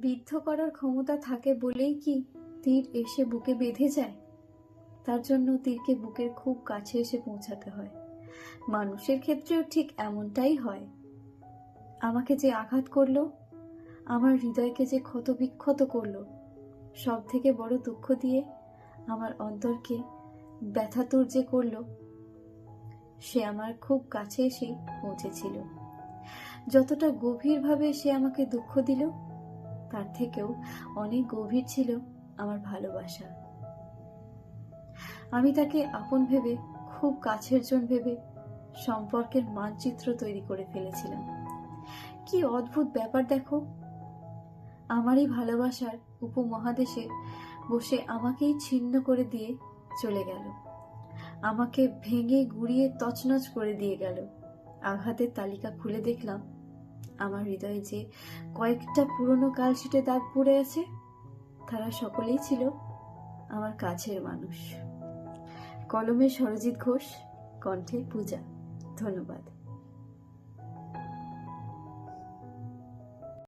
বিদ্ধ করার ক্ষমতা থাকে বলেই কি তীর এসে বুকে বেঁধে যায়? তার জন্য তীরকে বুকের খুব কাছে এসে পৌঁছাতে হয়। মানুষের ক্ষেত্রেও ঠিক এমনটাই হয়। আমাকে যে আঘাত করল, আমার হৃদয়কে যে ক্ষত বিক্ষত করল সব থেকে বড় দুঃখ দিয়ে আমার অন্তরকে ব্যথাতুর যে করল, সে আমার খুব কাছে এসে পৌঁছেছিল। যতটা গভীরভাবে সে আমাকে দুঃখ দিল তার থেকেও অনেক গভীর ছিল আমার ভালোবাসা। আমি তাকে আপন ভেবে, খুব কাছের জন ভেবে সম্পর্কের মানচিত্র তৈরি করে ফেলেছিলাম। কি অদ্ভুত ব্যাপার দেখো। আমারই ভালোবাসার উপমহাদেশে বসে আমাকেই ছিন্ন করে দিয়ে চলে গেল। আমাকে ভেঙে, গুড়িয়ে, তছনছ করে দিয়ে গেল। আঘাতের তালিকা খুলে দেখলাম আমার হৃদয়ে যে কয়েকটা পুরনো কালশিটে দাগ পড়ে আছে, তারা সকলেই ছিল আমার কাছের মানুষ। কলমে সরজিৎ ঘোষ, কণ্ঠে পূজা। ধন্যবাদ।